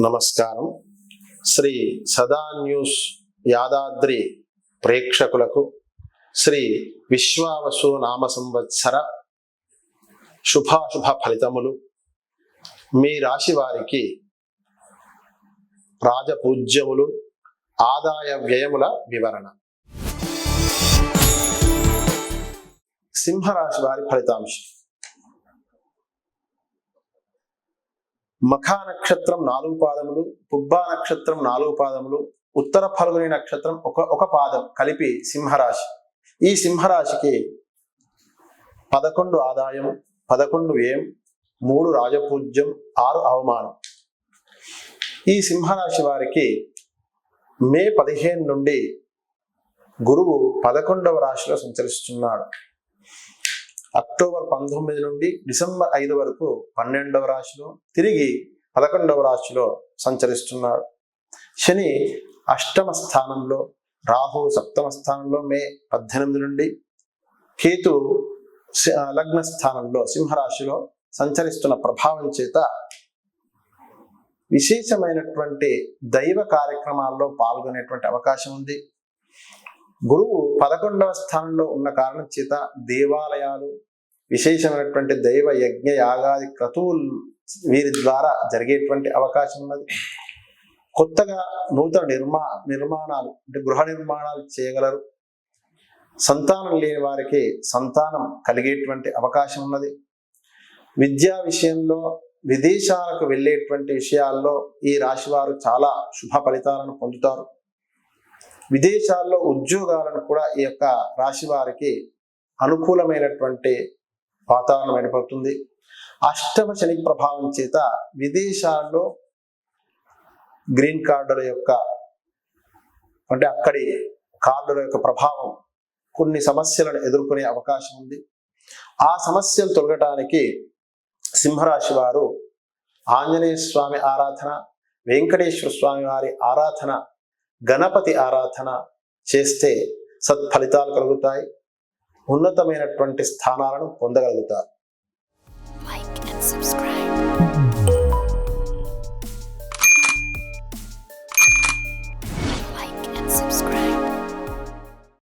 నమస్కారం. శ్రీ సదా న్యూస్ యాదాద్రి ప్రేక్షకులకు శ్రీ విశ్వావసు నామ సంవత్సర శుభాశుభ ఫలితములు. మీ రాశి వారికి రాజపూజ్యములు ఆదాయ వ్యయముల వివరణ. సింహరాశి వారి ఫలితాంశం. మఖా నక్షత్రం నాలుగు పాదములు పుబ్బా నక్షత్రం నాలుగు పాదములు ఉత్తర ఫల్గుని నక్షత్రం ఒక ఒక పాదం కలిపి సింహరాశి. ఈ సింహరాశికి పదకొండు ఆదాయం పదకొండు వ్యయం మూడు రాజపూజ్యం ఆరు అవమానం. ఈ సింహరాశి వారికి మే పదిహేను నుండి గురువు పదకొండవ రాశిలో సంచరిస్తున్నాడు. అక్టోబర్ పంతొమ్మిది నుండి డిసెంబర్ ఐదు వరకు పన్నెండవ రాశిలో తిరిగి పదకొండవ రాశిలో సంచరిస్తున్నాడు. శని అష్టమ స్థానంలో రాహు సప్తమ స్థానంలో మే పద్దెనిమిది నుండి కేతు లగ్న స్థానంలో సింహరాశిలో సంచరిస్తున్న ప్రభావం చేత విశేషమైనటువంటి దైవ కార్యక్రమాల్లో పాల్గొనేటువంటి అవకాశం ఉంది. గురువు పదకొండవ స్థానంలో ఉన్న కారణం చేత దేవాలయాలు విశేషమైనటువంటి దైవ యజ్ఞ యాగాది క్రతువులు వీరి ద్వారా జరిగేటువంటి అవకాశం ఉన్నది. కొత్తగా నూతన నిర్మా నిర్మాణాలు అంటే గృహ నిర్మాణాలు చేయగలరు. సంతానం లేని వారికి సంతానం కలిగేటువంటి అవకాశం ఉన్నది. విద్యా విషయంలో విదేశాలకు వెళ్ళేటువంటి విషయాల్లో ఈ రాశి వారు చాలా శుభ ఫలితాలను పొందుతారు. విదేశాల్లో ఉద్యోగాలను కూడా ఈ యొక్క రాశి వారికి అనుకూలమైనటువంటి వాతావరణం ఏర్పడుతుంది. అష్టమ శని ప్రభావం చేత విదేశాల్లో గ్రీన్ కార్డుల యొక్క అంటే అక్కడి కార్డుల యొక్క ప్రభావం కొన్ని సమస్యలను ఎదుర్కొనే అవకాశం ఉంది. ఆ సమస్యలు తొలగటానికి సింహరాశి వారు ఆంజనేయ స్వామి ఆరాధన వెంకటేశ్వర స్వామి వారి ఆరాధన గణపతి ఆరాధన చేస్తే సత్ఫలితాలు కలుగుతాయి. ఉన్నతమైనటువంటి స్థానాలను పొందగలుగుతారు.